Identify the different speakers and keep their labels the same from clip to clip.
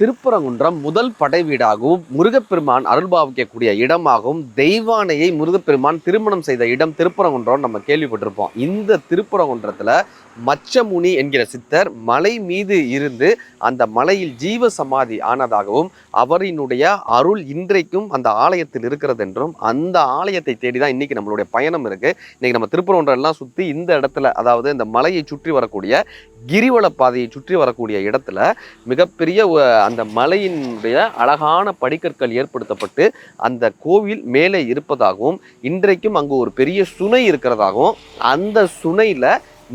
Speaker 1: திருப்பரங்குன்றம் முதல் படை வீடாகவும் முருகப்பெருமான் அருள்பாவிக்கக்கூடிய இடமாகவும் தெய்வானையை முருகப்பெருமான் திருமணம் செய்த இடம் திருப்பரங்குன்றம் நம்ம கேள்விப்பட்டிருப்போம். இந்த திருப்பரங்குன்றத்தில் மச்சமுனி என்கிற சித்தர் மலை மீது இருந்து அந்த மலையில் ஜீவ சமாதி ஆனதாகவும் அவரினுடைய அருள் இன்றைக்கும் அந்த ஆலயத்தில் இருக்கிறது என்றும் அந்த ஆலயத்தை தேடி தான் இன்றைக்கி நம்மளுடைய பயணம் இருக்குது இன்றைக்கி நம்ம திருப்பரங்குன்றம் எல்லாம் இந்த இடத்துல அதாவது இந்த மலையை சுற்றி வரக்கூடிய கிரிவல பாதையை சுற்றி வரக்கூடிய இடத்துல மிகப்பெரிய அந்த மலையினுடைய அழகான படிக்கற்கள் ஏற்படுத்தப்பட்டு அந்த கோவில் மேலே இருப்பதாகவும் இன்றைக்கும் அங்கு ஒரு பெரிய சுனை இருக்கிறதாகவும் அந்த சுனையில்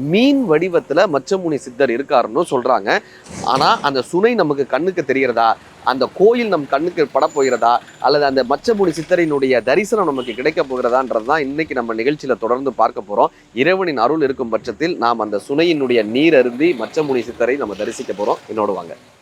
Speaker 1: மீன் வடிவத்தில் மச்சமுனி சித்தர் இருக்காருன்னு சொல்கிறாங்க ஆனால் அந்த சுனை நமக்கு கண்ணுக்கு தெரிகிறதா? அந்த கோயில் நம் கண்ணுக்கு பட போகிறதா அல்லது அந்த மச்சமுனி சித்தரினுடைய தரிசனம் நமக்கு கிடைக்க போகிறதான்றது தான் இன்றைக்கி நம்ம நிகழ்ச்சியில் தொடர்ந்து பார்க்க போகிறோம் இறைவனின் அருள் இருக்கும் பட்சத்தில் நாம் அந்த சுனையினுடைய நீர் அருந்தி மச்சமுனி சித்தரை நம்ம தரிசிக்க போகிறோம் என்னோட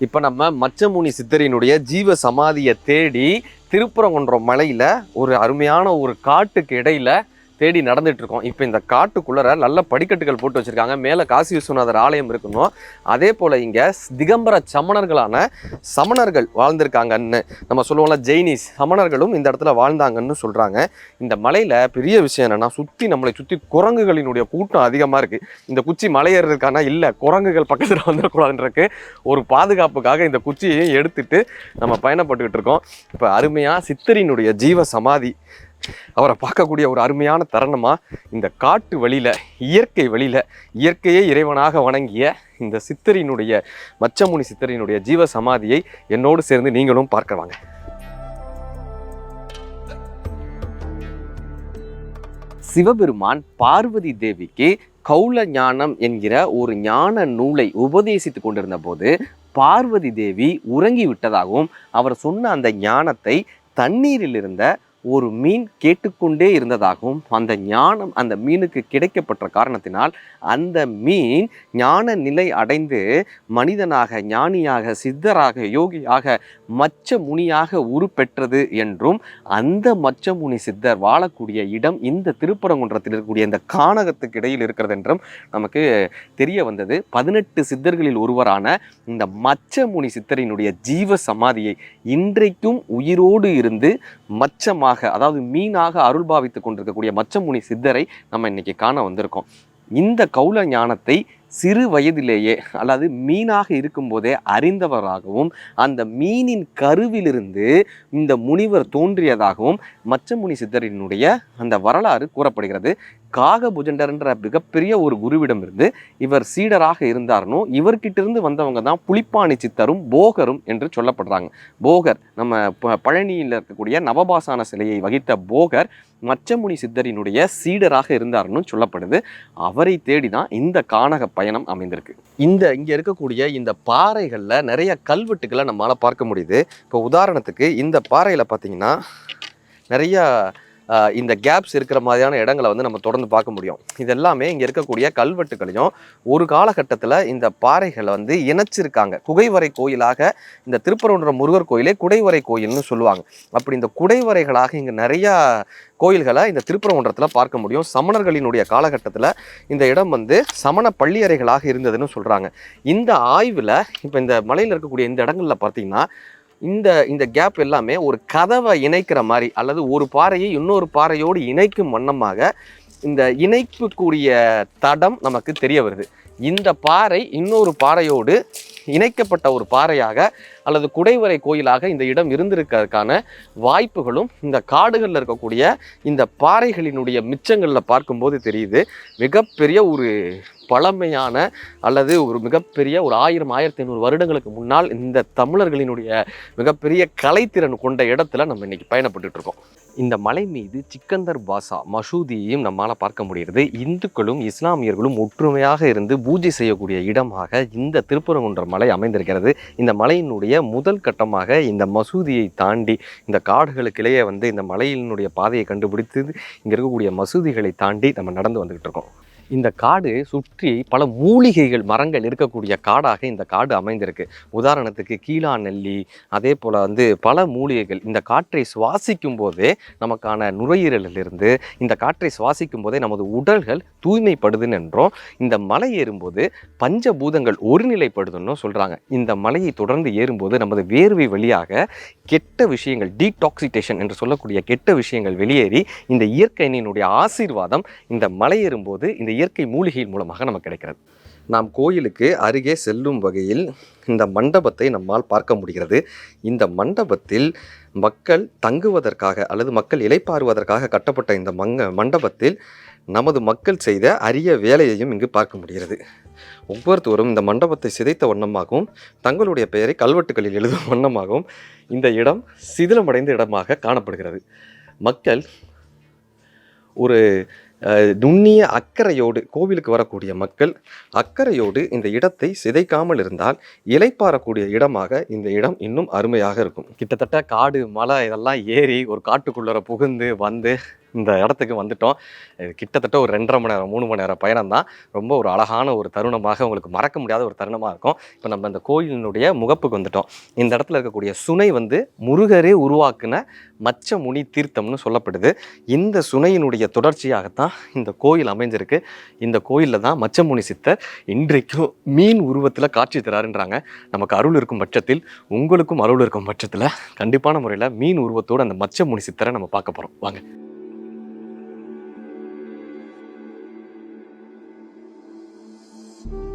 Speaker 1: இப்போ நம்ம மச்சமுனி சித்தரினுடைய ஜீவ சமாதியை தேடி திருப்பரங்குன்றம் மலையில் ஒரு அருமையான ஒரு காட்டுக்கு இடையில் தேடி நடந்துட்டு இருக்கோம் இப்போ இந்த காட்டுக்குள்ளர நல்ல படிக்கட்டுகள் போட்டு வச்சிருக்காங்க. மேலே காசி விஸ்வநாதர் ஆலயம் இருக்கணும் அதே போல் இங்கே திகம்பர சமணர்களான சமணர்கள் வாழ்ந்திருக்காங்கன்னு நம்ம சொல்லுவோம்ல ஜெயினிஸ் சமணர்களும் இந்த இடத்துல வாழ்ந்தாங்கன்னு சொல்கிறாங்க இந்த மலையில் பெரிய விஷயம் என்னென்னா சுற்றி நம்மளை சுற்றி குரங்குகளினுடைய கூட்டம் அதிகமாக இருக்குது இந்த குச்சி மலை ஏறுறதுக்கான குரங்குகள் பக்கத்தில் வந்துடக்கூடாதுன்றக்கு ஒரு பாதுகாப்புக்காக இந்த குச்சியையும் எடுத்துட்டு நம்ம பயணப்பட்டுக்கிட்டு இருக்கோம். இப்போ அருமையாக சித்தரினுடைய ஜீவ சமாதி அவரை பார்க்கக்கூடிய ஒரு அருமையான தருணமா இந்த காட்டு வழியில இயற்கை வழியில இயற்கையே இறைவனாக வணங்கிய இந்த சித்தரினுடைய மச்சமுனி சித்தரினுடைய ஜீவ சமாதியை என்னோடு சேர்ந்து நீங்களும் பார்க்க வாங்க. சிவபெருமான் பார்வதி தேவிக்கு கௌல ஞானம் என்கிற ஒரு ஞான நூலை உபதேசித்து கொண்டிருந்த போது பார்வதி தேவி உறங்கி விட்டதாகவும் அவர் சொன்ன அந்த ஞானத்தை தண்ணீரில் இருந்த ஒரு மீன் கேட்டுக்கொண்டே இருந்ததாகவும் அந்த ஞானம் அந்த மீனுக்கு கிடைக்கப்பட்ட காரணத்தினால் அந்த மீன் ஞான நிலை அடைந்து மனிதனாக ஞானியாக சித்தராக யோகியாக மச்ச முனியாக உருப்பெற்றது என்றும் அந்த மச்சமுனி சித்தர் வாழக்கூடிய இடம் இந்த திருப்பரங்குன்றத்தில் இருக்கக்கூடிய இந்த கானகத்துக்கு இடையில் இருக்கிறது என்றும் நமக்கு தெரிய வந்தது. பதினெட்டு சித்தர்களில் ஒருவரான இந்த மச்சமுனி சித்தரினுடைய ஜீவ சமாதியை இன்றைக்கும் உயிரோடு இருந்து மச்சமாக அதாவது மீனாக அருள் பாவித்துக் கொண்டிருக்கக்கூடிய மச்சமுனி சித்தரை நம்ம இன்னைக்கு காண வந்திருக்கோம். இந்த கௌல ஞானத்தை சிறு வயதிலேயே அல்லது மீனாக இருக்கும்போதே அறிந்தவராகவும் அந்த மீனின் கருவிலிருந்து இந்த முனிவர் தோன்றியதாகவும் மச்சமுனி சித்தரினுடைய அந்த வரலாறு கூறப்படுகிறது. காகபுஜண்டர்ன்ற மிகப்பெரிய ஒரு குருவிடம் இருந்து இவர் சீடராக இருந்தார்னோ இவர்கிட்ட இருந்து வந்தவங்க தான் புலிப்பாணி சித்தரும் போகரும் என்று சொல்லப்படுறாங்க. போகர் நம்ம ப- பழனியில் இருக்கக்கூடிய நவபாசான சிலையை வகித்த போகர் மச்சமுனி சித்தரினுடைய சீடராக இருந்தார்னு சொல்லப்படுது. அவரை தேடி தான் இந்த கானக பயணம் அமைந்திருக்கு. இந்த இங்கே இருக்கக்கூடிய இந்த பாறைகளில் நிறைய கல்வெட்டுகளை நம்மளால் பார்க்க முடியுது. இப்போ உதாரணத்துக்கு இந்த பாறையில் பார்த்தீங்கன்னா நிறையா இந்த கேப்ஸ் இருக்கிற மாதிரியான இடங்களை வந்து நம்ம தொடர்ந்து பார்க்க முடியும். இதெல்லாமே இங்கே இருக்கக்கூடிய கல்வெட்டுகளையும் ஒரு காலகட்டத்தில் இந்த பாறைகளை வந்து இணைச்சிருக்காங்க. குகைவரை கோயிலாக இந்த திருப்பரங்குன்ற முருகர் கோயிலே குடைவரை கோயில்னு சொல்லுவாங்க. அப்படி இந்த குடைவரைகளாக இங்கே நிறையா கோயில்களை இந்த திருப்பரங்குன்றத்தில் பார்க்க முடியும். சமணர்களினுடைய காலகட்டத்தில் இந்த இடம் வந்து சமண பள்ளியறைகளாக இருந்ததுன்னு சொல்கிறாங்க இந்த ஆய்வில் இப்போ இந்த மலையில் இருக்கக்கூடிய இந்த இடங்களில் பார்த்தீங்கன்னா இந்த இந்த கேப் எல்லாமே ஒரு கதவை இணைக்கிற மாதிரி அல்லது ஒரு பாறையை இன்னொரு பாறையோடு இணைக்கும் வண்ணமாக இந்த இணைப்புக்கூடிய தடம் நமக்கு தெரிய வருது. இந்த பாறை இன்னொரு பாறையோடு இணைக்கப்பட்ட ஒரு பாறையாக அல்லது குடைவரை கோயிலாக இந்த இடம் இருந்திருக்கிறதுக்கான வாய்ப்புகளும் இந்த காடுகளில் இருக்கக்கூடிய இந்த பாறைகளினுடைய மிச்சங்களில் பார்க்கும்போது தெரியுது. மிகப்பெரிய ஒரு பழமையான அல்லது ஒரு மிகப்பெரிய ஒரு ஆயிரம் ஆயிரத்தி ஐநூறு வருடங்களுக்கு முன்னால் இந்த தமிழர்களினுடைய மிகப்பெரிய கலைத்திறன் கொண்ட இடத்துல நம்ம இன்னைக்கு பயணப்பட்டுட்டு இருக்கோம். இந்த மலை மீது சிக்கந்தர் பாசா மசூதியையும் நம்மால் பார்க்க முடிகிறது. இந்துக்களும் இஸ்லாமியர்களும் ஒற்றுமையாக இருந்து பூஜை செய்யக்கூடிய இடமாக இந்த திருப்பரங்குன்ற மலை அமைந்திருக்கிறது. இந்த மலையினுடைய முதல் கட்டமாக இந்த மசூதியை தாண்டி இந்த காடுகளுக்கிடையே வந்து இந்த மலையினுடைய பாதையை கண்டுபிடித்து இங்கே இருக்கக்கூடிய மசூதிகளை தாண்டி நம்ம நடந்து வந்துகிட்டு இருக்கோம். இந்த காடு சுற்றி பல மூலிகைகள் மரங்கள் இருக்கக்கூடிய காடாக இந்த காடு அமைந்திருக்கு. உதாரணத்துக்கு கீழா நெல்லி அதே போல் வந்து பல மூலிகைகள். இந்த காற்றை சுவாசிக்கும் போதே நமக்கான நுரையீரலிலிருந்து இந்த காற்றை சுவாசிக்கும் போதே நமது உடல்கள் தூய்மைப்படுதுன்னு என்றும் இந்த மலை ஏறும்போது பஞ்சபூதங்கள் ஒருநிலைப்படுதுன்னு சொல்கிறாங்க இந்த மலையை தொடர்ந்து ஏறும்போது நமது வேர்வை வழியாக கெட்ட விஷயங்கள் டீடாக்சிடேஷன் என்று சொல்லக்கூடிய கெட்ட விஷயங்கள் வெளியேறி இந்த இயற்கையினுடைய ஆசீர்வாதம் இந்த மலை ஏறும்போது இந்த இயற்கை மூலிகையின் மூலமாக நமக்கு கிடைக்கிறது. நாம் கோயிலுக்கு அருகே செல்லும் வகையில் இந்த மண்டபத்தை நம்மால் பார்க்க முடிகிறது. இந்த மண்டபத்தில் மக்கள் தங்குவதற்காக அல்லது மக்கள் இலைப்பாறுவதற்காக கட்டப்பட்ட இந்த மங்க மண்டபத்தில் நமது மக்கள் செய்த அரிய வேலையையும் இங்கு பார்க்க முடிகிறது. ஒவ்வொருத்தரும் இந்த மண்டபத்தை சிதைத்த வண்ணமாகவும் தங்களுடைய பெயரை கல்வெட்டுகளில் எழுதும் வண்ணமாகவும் இந்த இடம் சிதிலமடைந்த இடமாக காணப்படுகிறது. மக்கள் ஒரு நுண்ணிய அக்கறையோடு கோவிலுக்கு வரக்கூடிய மக்கள் அக்கறையோடு இந்த இடத்தை சிதைக்காமல் இருந்தால் இலைப்பாறக்கூடிய இடமாக இந்த இடம் இன்னும் அருமையாக இருக்கும். கிட்டத்தட்ட காடு மலை இதெல்லாம் ஏறி ஒரு காட்டுக்குள்ளர புகுந்து வந்து இந்த இடத்துக்கு வந்துட்டோம். கிட்டத்தட்ட ஒரு ரெண்டரை மணி நேரம் மூணு மணி நேரம் பயணம் தான். ரொம்ப ஒரு அழகான ஒரு தருணமாக உங்களுக்கு மறக்க முடியாத ஒரு தருணமாக இருக்கும். இப்போ நம்ம இந்த கோயிலினுடைய முகப்புக்கு வந்துட்டோம். இந்த இடத்துல இருக்கக்கூடிய சுனை வந்து முருகரே உருவாக்குன மச்ச முனி தீர்த்தம்னு சொல்லப்படுது. இந்த சுனையினுடைய தொடர்ச்சியாகத்தான் இந்த கோயில் அமைஞ்சிருக்கு. இந்த கோயிலில் தான் மச்சமுனி சித்தர் இன்றைக்கும் மீன் உருவத்தில் காட்சி தராருன்றாங்க. நமக்கு அருள் இருக்கும் பட்சத்தில் உங்களுக்கும் அருள் இருக்கும் பட்சத்தில் கண்டிப்பான முறையில் மீன் உருவத்தோடு அந்த மச்சமுனி சித்தரை நம்ம பார்க்க போகிறோம் வாங்க.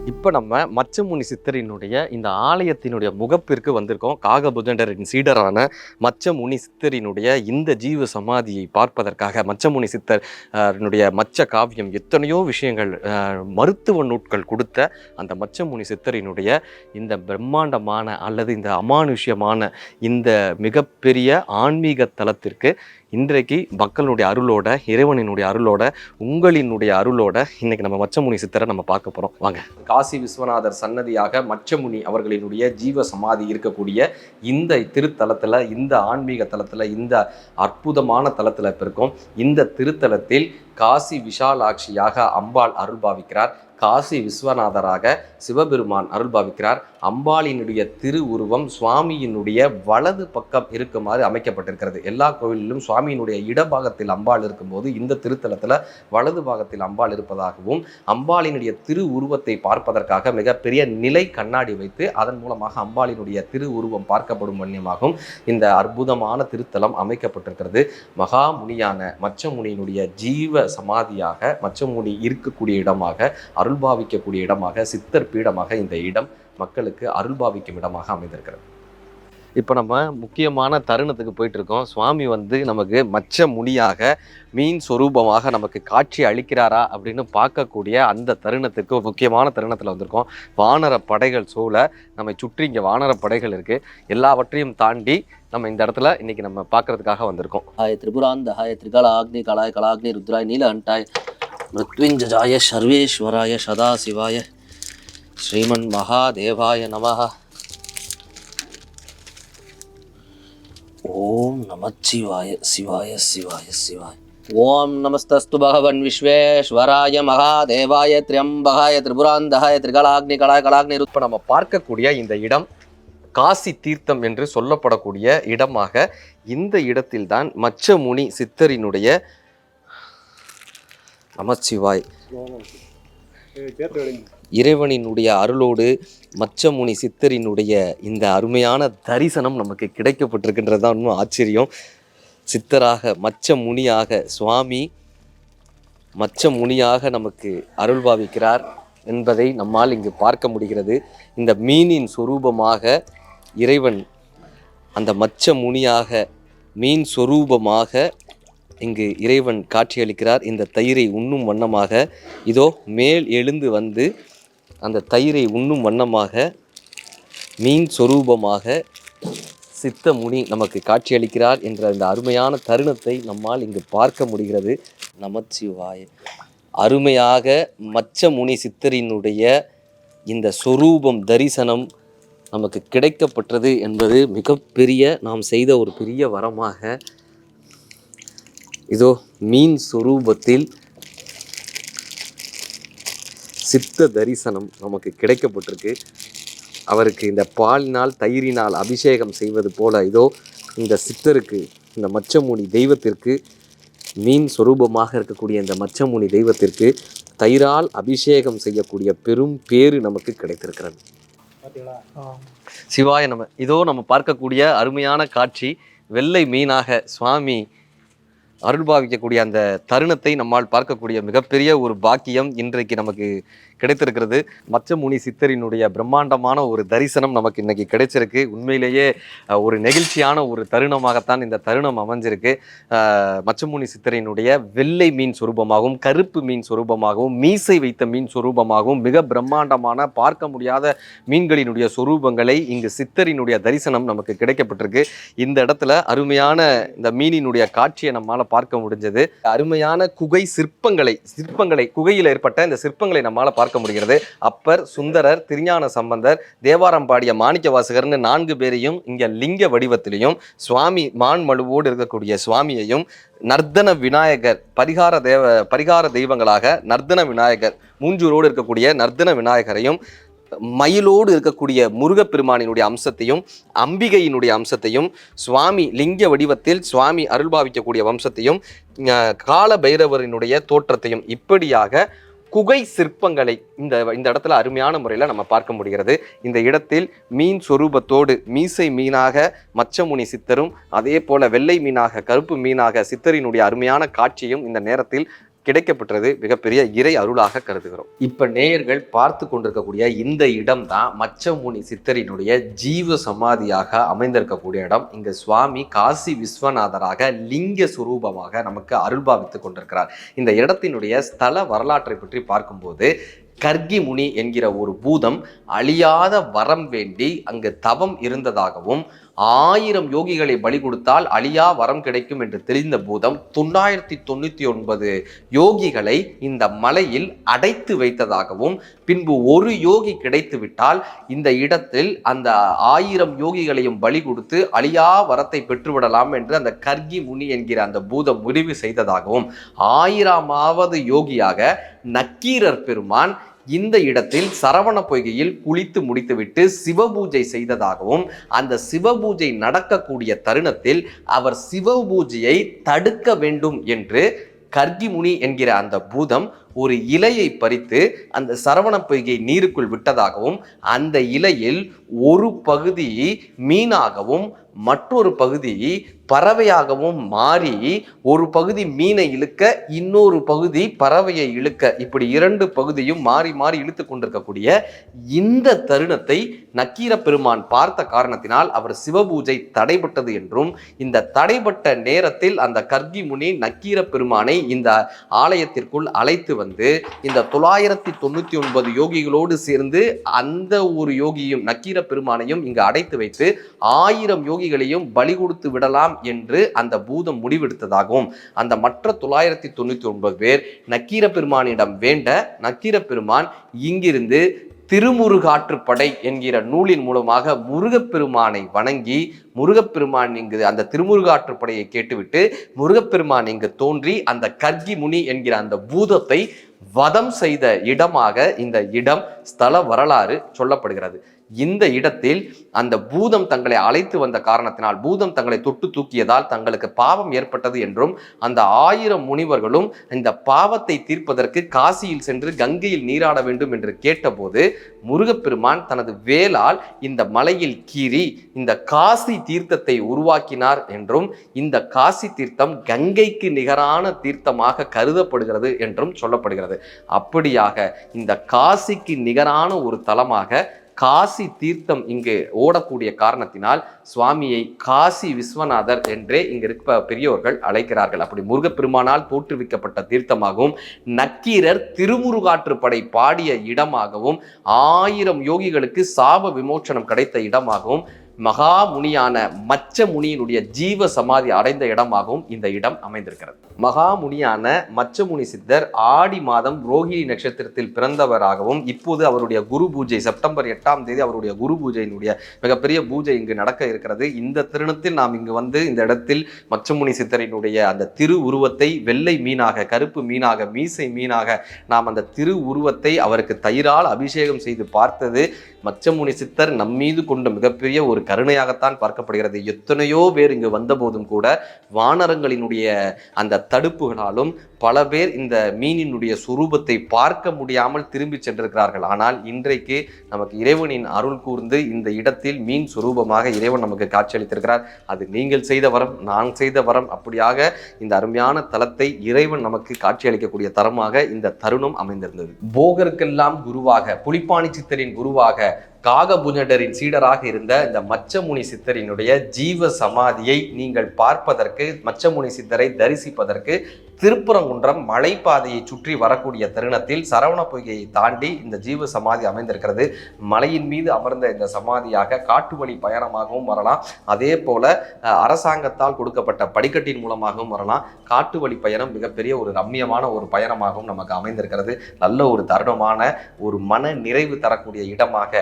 Speaker 1: இப்போ நம்ம மச்சமுனி சித்தரினுடைய இந்த ஆலயத்தினுடைய முகப்பிற்கு வந்திருக்கோம். காகபுஜண்டரின் சீடரான மச்சமுனி சித்தரினுடைய இந்த ஜீவ சமாதியை பார்ப்பதற்காக மச்சமுனி சித்தர்னுடைய மச்ச காவியம் எத்தனையோ விஷயங்கள் மருத்துவ நூட்கள் கொடுத்த அந்த மச்சமுனி சித்தரினுடைய இந்த பிரம்மாண்டமான அல்லது இந்த அமானுஷ்யமான இந்த மிகப்பெரிய ஆன்மீக தலத்திற்கு இன்றைக்கு மக்களுடைய அருளோட இறைவனினுடைய அருளோட உங்களினுடைய அருளோட இன்னைக்கு நம்ம மச்சமுனி சித்தரை நம்ம பார்க்க போறோம். வாங்க. காசி விஸ்வநாதர் சன்னதியாக மச்சமுனி அவர்களினுடைய ஜீவ சமாதி இருக்கக்கூடிய இந்த திருத்தலத்துல இந்த ஆன்மீக தலத்தில் இந்த அற்புதமான தலத்தில் இப்ப இந்த திருத்தலத்தில் காசி விஷாலாட்சியாக அம்பாள் அருள் பாவிக்கிறார். காசி விஸ்வநாதராக சிவபெருமான் அருள் பாவிக்கிறார். அம்பாளினுடைய திருவுருவம் சுவாமியினுடைய வலது பக்கம் இருக்குமாறு அமைக்கப்பட்டிருக்கிறது. எல்லா கோவிலிலும் சுவாமியினுடைய இடபாகத்தில் அம்பாள் இருக்கும்போது இந்த திருத்தலத்தில் வலது பாகத்தில் அம்பாள் இருப்பதாகவும் அம்பாளினுடைய திரு உருவத்தை பார்ப்பதற்காக மிகப்பெரிய நிலை கண்ணாடி வைத்து அதன் மூலமாக அம்பாளினுடைய திரு உருவம் பார்க்கப்படும் வண்ணமாகவும் இந்த அற்புதமான திருத்தலம் அமைக்கப்பட்டிருக்கிறது. மகாமுனியான மச்சமுனியினுடைய ஜீவ சமாதியாக மச்சமுனி இருக்கக்கூடிய இடமாக அருள்பாவிக்கக்கூடிய இடமாக சித்தர் பீடமாக இந்த இடம் மக்களுக்கு அருள்பாவிக்கும் இடமாக அமைந்திருக்கிறது. இப்போ நம்ம முக்கியமான தருணத்துக்கு போயிட்டு இருக்கோம் சுவாமி வந்து நமக்கு மச்ச முனியாக மீன் சொரூபமாக நமக்கு காட்சி அளிக்கிறாரா அப்படின்னு பார்க்கக்கூடிய அந்த தருணத்துக்கு முக்கியமான தருணத்தில் வந்திருக்கோம். வானர படைகள் சூழ நம்மை சுற்றி இங்கே வானர படைகள் இருக்குது எல்லாவற்றையும் தாண்டி நம்ம இந்த இடத்துல இன்னைக்கு நம்ம பார்க்கறதுக்காக வந்திருக்கோம்.
Speaker 2: ஹாய திரிபுராந்த ஹாய திரிகால ஆக்னி கலாய் கலாக்னி ருத்ராய் நீல அண்டாய் மிருத்விஞ்சஜாய சர்வேஸ்வராய சதாசிவாய ஸ்ரீமன் மகாதேவாய நமஹா. ஓம் நமச்சிவாய சிவாய சிவாய சிவாய். ஓம் நமஸ்தஸ்து பகவன் விஸ்வேஸ்வராய மகாதேவாய திரியம்பகாய திரிபுராந்தகாய திரிகலாக்னி கலா கலாக்னி
Speaker 1: இப்போ நம்ம பார்க்கக்கூடிய இந்த இடம் காசி தீர்த்தம் என்று சொல்லப்படக்கூடிய இடமாக இந்த இடத்தில்தான் மச்சமுனி சித்தரினுடைய நமச்சிவாய். இறைவனினுடைய அருளோடு மச்சமுனி சித்தரினுடைய இந்த அருமையான தரிசனம் நமக்கு கிடைக்கப்பட்டிருக்கின்றது. தான் இன்னும் ஆச்சரியம். சித்தராக மச்ச முனியாக சுவாமி மச்ச முனியாக நமக்கு அருள் பாவிக்கிறார் என்பதை நம்மால் இங்கு பார்க்க முடிகிறது. இந்த மீனின் சொரூபமாக இறைவன் அந்த மச்ச முனியாக மீன் சொரூபமாக இங்கு இறைவன் காட்சியளிக்கிறார். இந்த தயிரை உண்ணும் வண்ணமாக இதோ மேல் எழுந்து வந்து அந்த தயிரை உண்ணும் வண்ணமாக மீன் சொரூபமாக சித்த முனி நமக்கு காட்சியளிக்கிறார் என்ற இந்த அருமையான தருணத்தை நம்மால் இங்கு பார்க்க முடிகிறது. நமச்சிவாய. அருமையாக மச்ச முனி சித்தரினுடைய இந்த சொரூபம் தரிசனம் நமக்கு கிடைக்கப்பட்டது என்பது மிகப்பெரிய நாம் செய்த ஒரு பெரிய வரமாக. இதோ மீன் சொரூபத்தில் சித்த தரிசனம் நமக்கு கிடைக்கப்பட்டிருக்கு. அவருக்கு இந்த பாலினால் தயிரினால் அபிஷேகம் செய்வது போல இதோ இந்த சித்தருக்கு இந்த மச்சமுனி தெய்வத்திற்கு மீன் சொரூபமாக இருக்கக்கூடிய இந்த மச்சமுனி தெய்வத்திற்கு தயிரால் அபிஷேகம் செய்யக்கூடிய பெரும் பேறு நமக்கு கிடைத்திருக்கிறது. சிவாய நம்ம இதோ நம்ம பார்க்கக்கூடிய அருமையான காட்சி வெள்ளை மீனாக சுவாமி அருள்பாவிக்கக்கூடிய அந்த தருணத்தை நம்மால் பார்க்கக்கூடிய மிகப்பெரிய ஒரு பாக்கியம் இன்றைக்கு நமக்கு கிடைத்திருக்கிறது. மச்சமுனி சித்தரினுடைய பிரம்மாண்டமான ஒரு தரிசனம் நமக்கு இன்னைக்கு கிடைச்சிருக்கு. உண்மையிலேயே ஒரு நெகிழ்ச்சியான ஒரு தருணமாகத்தான் இந்த தருணம் அமைஞ்சிருக்கு. மச்சமுனி சித்தரினுடைய வெள்ளை மீன் சுரூபமாகவும் கருப்பு மீன் சுரூபமாகவும் மீசை வைத்த மீன் சுரூபமாகவும் மிக பிரம்மாண்டமான பார்க்க முடியாத மீன்களினுடைய சுரூபங்களை இங்கு சித்தரினுடைய தரிசனம் நமக்கு கிடைக்கப்பட்டிருக்கு. இந்த இடத்துல அருமையான இந்த மீனினுடைய காட்சியை நம்மால் பார்க்க முடிஞ்சது. அருமையான குகை சிற்பங்களை சிற்பங்களை குகையில் ஏற்பட்ட இந்த சிற்பங்களை நம்மளால் பார்க்க முடிகிறது. அப்பர் சுந்தரர் திருஞான சம்பந்தர் தேவாரம் பாடிய மாணிக்க வாசகர்னு நான்கு பேரையும் இங்கே லிங்க வடிவத்திலையும் சுவாமி மான் மழுவோடு இருக்கக்கூடிய சுவாமியையும் நர்தன விநாயகர் பரிகார தேவ பரிகார தெய்வங்களாக நர்த்தன விநாயகர் மூஞ்சூரோடு இருக்கக்கூடிய நர்தன விநாயகரையும் மயிலோடு இருக்கக்கூடிய முருகப்பெருமானினுடைய அம்சத்தையும் அம்பிகையினுடைய அம்சத்தையும் சுவாமி லிங்க வடிவத்தில் சுவாமி அருள்பாவிக்கக்கூடிய வம்சத்தையும் கால பைரவரினுடைய தோற்றத்தையும் இப்படியாக குகை சிற்பங்களை இந்த இந்த இடத்துல அருமையான முறையில் நம்ம பார்க்க முடிகிறது. இந்த இடத்தில் மீன் சொரூபத்தோடு மீசை மீனாக மச்சமுனி சித்தரும் அதே போல வெள்ளை மீனாக கருப்பு மீனாக சித்தரினுடைய அருமையான காட்சியும் இந்த நேரத்தில் கிடைக்கப்பட்டது மிகப்பெரிய இறை அருளாக கருதுகிறோம். இப்ப நேயர்கள் பார்த்து கொண்டிருக்கக்கூடிய இந்த இடம் தான் மச்சமுனி சித்தரினுடைய ஜீவ சமாதியாக அமைந்திருக்கக்கூடிய இடம். இங்க சுவாமி காசி விஸ்வநாதராக லிங்க சுரூபமாக நமக்கு அருள்பாவித்துக் கொண்டிருக்கிறார். இந்த இடத்தினுடைய ஸ்தல வரலாற்றை பற்றி பார்க்கும்போது கர்கி முனி என்கிற ஒரு பூதம் அழியாத வரம் வேண்டி அங்கு தவம் இருந்ததாகவும் ஆயிரம் யோகிகளை பலி கொடுத்தால் அழியா வரம் கிடைக்கும் என்று தெரிந்த பூதம் தொள்ளாயிரத்தி தொண்ணூத்தி ஒன்பது யோகிகளை இந்த மலையில் அடைத்து வைத்ததாகவும் பின்பு ஒரு யோகி கிடைத்து விட்டால் இந்த இடத்தில் அந்த ஆயிரம் யோகிகளையும் பலி கொடுத்து அழியா வரத்தை பெற்றுவிடலாம் என்று அந்த கர்கி முனி என்கிற அந்த பூதம் முடிவு செய்ததாகவும் ஆயிரமாவது யோகியாக நக்கீரர் பெருமான் இந்த இடத்தில் சரவண பொய்கையில் குளித்து முடித்துவிட்டு சிவபூஜை செய்ததாகவும் அந்த சிவபூஜை நடக்கக்கூடிய தருணத்தில் அவர் சிவபூஜையை தடுக்க வேண்டும் என்று கர்கிமுனி என்கிற அந்த பூதம் ஒரு இலையை பறித்து அந்த சரவண பொய்கை நீருக்குள் விட்டதாகவும் அந்த இலையில் ஒரு பகுதி மீனாகவும் மற்றொரு பகுதி பறவையாகவும் மாறி ஒரு பகுதி மீனை இழுக்க இன்னொரு பகுதி பறவையை இழுக்க இப்படி இரண்டு பகுதியும் மாறி மாறி இழுத்து கொண்டிருக்கக்கூடிய இந்த தருணத்தை நக்கீர பெருமான் பார்த்த காரணத்தினால் அவர் சிவபூஜை தடைபட்டது என்றும் இந்த தடைபட்ட நேரத்தில் அந்த கர்கி முனி நக்கீர பெருமானை இந்த ஆலயத்திற்குள் அழைத்து வந்து இந்த தொள்ளாயிரத்தி தொண்ணூத்தி ஒன்பது யோகிகளோடு சேர்ந்து அந்த ஒரு யோகியும் நக்கீர பெருமானையும் இங்கு அடைத்து வைத்து ஆயிரம் யோகி யோகிகளையும் பலி கொடுத்து விடலாம் என்று அந்த பூதம் முடிவெடுத்ததாகவும் அந்த மற்ற தொள்ளாயிரத்தி தொண்ணூத்தி ஒன்பது பேர் நக்கீர பெருமானிடம் வேண்ட நக்கீர பெருமான் இங்கிருந்து திருமுருகாற்றுப்படை என்கிற நூலின் மூலமாக முருகப்பெருமானை வணங்கி முருகப்பெருமான் இங்கு அந்த திருமுருகாற்றுப்படையை கேட்டுவிட்டு முருகப்பெருமான் இங்கு தோன்றி அந்த கர்கி முனி என்கிற அந்த பூதத்தை வதம் செய்த இடமாக இந்த இடம் ஸ்தல வரலாறு சொல்லப்படுகிறது. இந்த இடத்தில் அந்த பூதம் தங்களை அழைத்து வந்த காரணத்தினால் பூதம் தங்களை தொட்டு தூக்கியதால் தங்களுக்கு பாவம் ஏற்பட்டது என்றும் அந்த ஆயிரம் முனிவர்களும் இந்த பாவத்தை தீர்ப்பதற்கு காசியில் சென்று கங்கையில் நீராட வேண்டும் என்று கேட்டபோது முருகப்பெருமான் தனது வேலால் இந்த மலையில் கீறி இந்த காசி தீர்த்தத்தை உருவாக்கினார் என்றும் இந்த காசி தீர்த்தம் கங்கைக்கு நிகரான தீர்த்தமாக கருதப்படுகிறது என்றும் சொல்லப்படுகிறது. அப்படியாக இந்த காசிக்கு நிகரான ஒரு தலமாக காசி தீர்த்தம் இங்கு ஓடக்கூடிய காரணத்தினால் சுவாமியை காசி விஸ்வநாதர் என்றே இங்கு இருப்ப பெரியோர்கள் அழைக்கிறார்கள். அப்படி முருகப்பெருமானால் தோற்றுவிக்கப்பட்ட தீர்த்தமாகவும் நக்கீரர் திருமுருகாற்றுப்படை பாடிய இடமாகவும் ஆயிரம் யோகிகளுக்கு சாப விமோச்சனம் கிடைத்த இடமாகவும் மகாமுனியான மச்ச முனியினுடைய ஜீவ சமாதி அடைந்த இடமாகவும் இந்த இடம் அமைந்திருக்கிறது. மகாமுனியான மச்சமுனி சித்தர் ஆடி மாதம் ரோகிணி நட்சத்திரத்தில் பிறந்தவராகவும் இப்போது அவருடைய குரு பூஜை செப்டம்பர் எட்டாம் தேதி அவருடைய குரு பூஜையினுடைய மிகப்பெரிய பூஜை இங்கு நடக்க இருக்கிறது. இந்த தருணத்தில் நாம் இங்கு வந்து இந்த இடத்தில் மச்சமுனி சித்தரினுடைய அந்த திரு உருவத்தை வெள்ளை மீனாக கருப்பு மீனாக மீசை மீனாக நாம் அந்த திரு உருவத்தை அவருக்கு தயிரால் அபிஷேகம் செய்து பார்த்தது. மச்சமுனி சித்தர் நம்மீது கொண்ட மிகப்பெரிய ஒரு கருணையாகத்தான் பார்க்கப்படுகிறது. எத்தனையோ பேர் இங்கு வந்தபோதும் கூட வானரங்களினுடைய அந்த தடுப்புகளாலும் பல பேர் இந்த மீனினுடைய சுரூபத்தை பார்க்க முடியாமல் திரும்பி சென்றிருக்கிறார்கள். ஆனால் இன்றைக்கு நமக்கு இறைவனின் அருள் கூர்ந்து இந்த இடத்தில் மீன் சுரூபமாக இறைவன் நமக்கு காட்சியளித்திருக்கிறார். அது நீங்கள் செய்த வரம் நான் செய்த வரம் அப்படியாக இந்த அருமையான தலத்தை இறைவன் நமக்கு காட்சியளிக்கக்கூடிய தரமாக இந்த தருணம் அமைந்திருந்தது. போகருக்கெல்லாம் குருவாக புலிப்பாணி சித்தரின் குருவாக காகபுஜடரின் சீடராக இருந்த இந்த மச்சமுனி சித்தரினுடைய ஜீவ சமாதியை நீங்கள் பார்ப்பதற்கு மச்சமுனி சித்தரை தரிசிப்பதற்கு திருப்பரங்குன்றம் மலைப்பாதையை சுற்றி வரக்கூடிய தருணத்தில் சரவண பொய்கையை தாண்டி இந்த ஜீவ சமாதி அமைந்திருக்கிறது. மலையின் மீது அமர்ந்த இந்த சமாதியாக காட்டு வழி பயணமாகவும் வரலாம். அதே போல அரசாங்கத்தால் கொடுக்கப்பட்ட படிக்கட்டின் மூலமாகவும் வரலாம். காட்டு வழி பயணம் மிகப்பெரிய ஒரு ரம்மியமான ஒரு பயணமாகவும் நமக்கு அமைந்திருக்கிறது. நல்ல ஒரு தருணமான ஒரு மன நிறைவு தரக்கூடிய இடமாக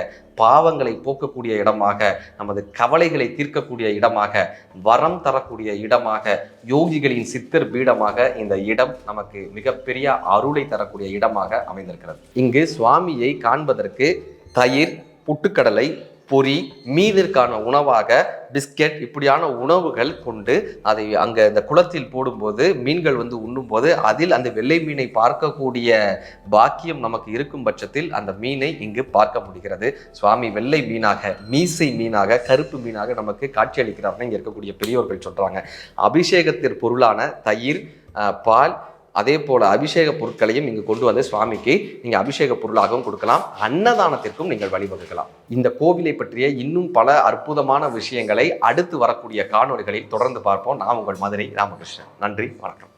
Speaker 1: பாவங்களை போக்கக்கூடிய இடமாக நமது கவலைகளை தீர்க்கக்கூடிய இடமாக வரம் தரக்கூடிய இடமாக யோகிகளின் சித்தர் பீடமாக இந்த இடம் நமக்கு மிகப்பெரிய அருளை தரக்கூடிய இடமாக அமைந்திருக்கிறது. இங்கு சுவாமியை காண்பதற்கு தயிர் புட்டுக்கடலை பொரி மீனிற்கான உணவாக பிஸ்கெட் இப்படியான உணவுகள் கொண்டு அதை அங்கே இந்த குளத்தில் போடும்போது மீன்கள் வந்து உண்ணும்போது அதில் அந்த வெள்ளை மீனை பார்க்கக்கூடிய பாக்கியம் நமக்கு இருக்கும் பட்சத்தில் அந்த மீனை இங்கு பார்க்க முடிகிறது. சுவாமி வெள்ளை மீனாக மீசை மீனாக கருப்பு மீனாக நமக்கு காட்சியளிக்கிறார்னு இங்கே இருக்கக்கூடிய பெரியோர்கள் சொல்கிறாங்க அபிஷேகத்திற்கு பொருளான தயிர் பால் அதே போல் அபிஷேக பொருட்களையும் இங்கு கொண்டு வந்து சுவாமிக்கு நீங்கள் அபிஷேக பொருளாகவும் கொடுக்கலாம். அன்னதானத்திற்கும் நீங்கள் வழிவகுக்கலாம். இந்த கோவிலை பற்றிய இன்னும் பல அற்புதமான விஷயங்களை அடுத்து வரக்கூடிய காணொலிகளில் தொடர்ந்து பார்ப்போம். நான் உங்கள் மதுரை ராமகிருஷ்ணன். நன்றி வணக்கம்.